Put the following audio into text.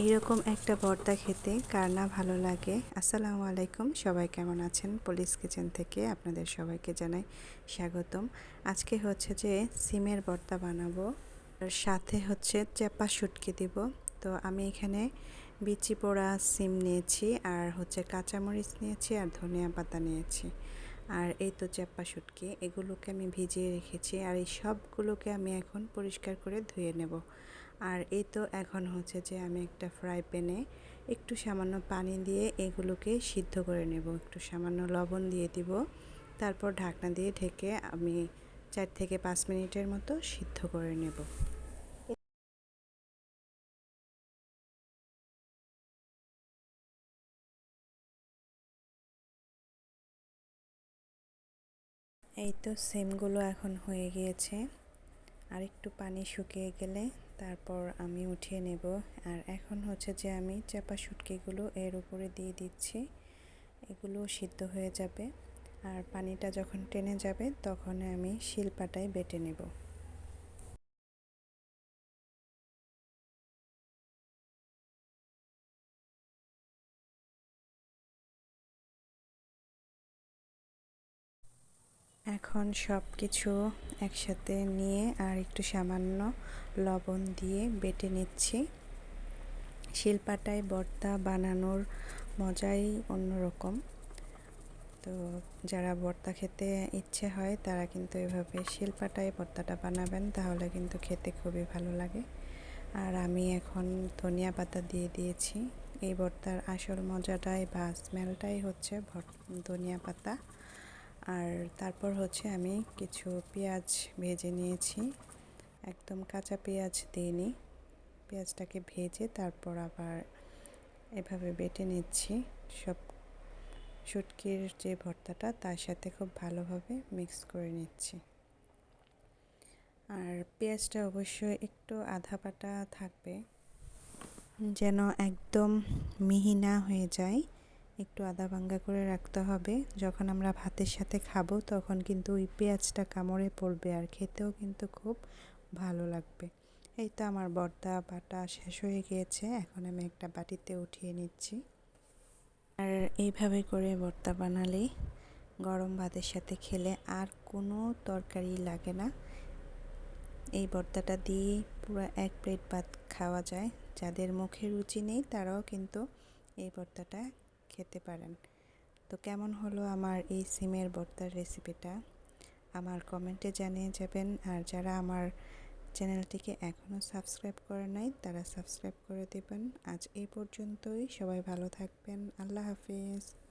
এইরকম একটা ভর্তা খেতে কার না ভালো লাগে? আসসালামু আলাইকুম। সবাই কেমন আছেন? পুলিশ কিচেন থেকে আপনাদের সবাইকে জানাই স্বাগতম। আজকে হচ্ছে যে সিমের ভর্তা বানাবো। সাথে হচ্ছে চেপা শুটকি দিব। তো আমি এখানে বিচি পোড়া সিম নিয়েছি, আর হচ্ছে কাঁচামরিচ নিয়েছি, আর ধনিয়া পাতা নিয়েছি। আর এই তো চেপ্পা শুটকি, এগুলোকে আমি ভিজিয়ে রেখেছি, আর এই সবগুলোকে আমি এখন পরিষ্কার করে ধুয়ে নেব। আর এই তো এখন হচ্ছে যে আমি একটা ফ্রাই প্যানে একটু সামান্য পানি দিয়ে এগুলোকে সিদ্ধ করে নেব। একটু সামান্য লবণ দিয়ে দিব। তারপর ঢাকনা দিয়ে ঢেকে আমি চার থেকে পাঁচ মিনিটের মতো সিদ্ধ করে নেব। এই তো সেমগুলো এখন হয়ে গিয়েছে। আর একটু পানি শুকিয়ে গেলে তারপর আমি উঠিয়ে নেব। আর এখন হচ্ছে যে আমি চাপা শুটকিগুলো এর উপরে দিয়ে দিচ্ছি। এগুলো সিদ্ধ হয়ে যাবে। আর পানিটা যখন টেনে যাবে, তখন আমি শিলপাটায় বেটে নেব। এখন সব কিছু একসাথে নিয়ে আর একটু সামান্য লবণ দিয়ে বেটে নিচ্ছি। শিলপাটায় বর্তা বানানোর মজাই অন্যরকম। তো যারা বর্তা খেতে ইচ্ছে হয়, তারা কিন্তু এভাবে শিলপাটায় বর্তাটা বানাবেন, তাহলে কিন্তু খেতে খুবই ভালো লাগে। আর আমি এখন ধনিয়া পাতা দিয়ে দিয়েছি। এই ভর্তার আসল মজাটাই বা স্মেলটাই হচ্ছে ধনিয়া পাতা। আর তারপর হচ্ছে আমি কিছু পেঁয়াজ ভেজে নিয়েছি। একদম কাঁচা পেঁয়াজ দিইনি। পেঁয়াজটাকে ভেজে তারপর আবার এভাবে বেটে নিচ্ছি। সব শুটকির যে ভর্তাটা তার সাথে খুব ভালোভাবে মিক্স করে নিচ্ছি। আর পেঁয়াজটা অবশ্যই একটু আধা পাটা থাকবে। যেন একদম মিহি না হয়ে যায়। একটু আদা ভাঙ্গা করে রাখতে হবে। যখন আমরা ভাতের সাথে খাব, তখন কিন্তু ওই পেঁয়াজটা কামড়ে পড়বে আর খেতেও কিন্তু খুব ভালো লাগবে। এই তো আমার বর্দা বাটা শেষ হয়ে গিয়েছে। এখন আমি একটা বাটিতে উঠিয়ে নিচ্ছি। আর এইভাবে করে ভর্তা বানালে গরম ভাতের সাথে খেলে আর কোনো তরকারি লাগে না। এই ভর্তাটা দিয়ে পুরো এক প্লেট ভাত খাওয়া যায়। যাদের মুখে রুচি নেই, তারাও কিন্তু এই ভর্তাটা খেতে পারেন। তো কেমন হলো আমার এই সিমের বর্তার রেসিপিটা? আমার কমেন্টে জানিয়ে যাবেন। আর যারা আমার চ্যানেলটিকে এখনও সাবস্ক্রাইব করে নাই, তারা সাবস্ক্রাইব করে দেবেন। আজ এই পর্যন্তই। সবাই ভালো থাকবেন। আল্লাহ হাফিজ।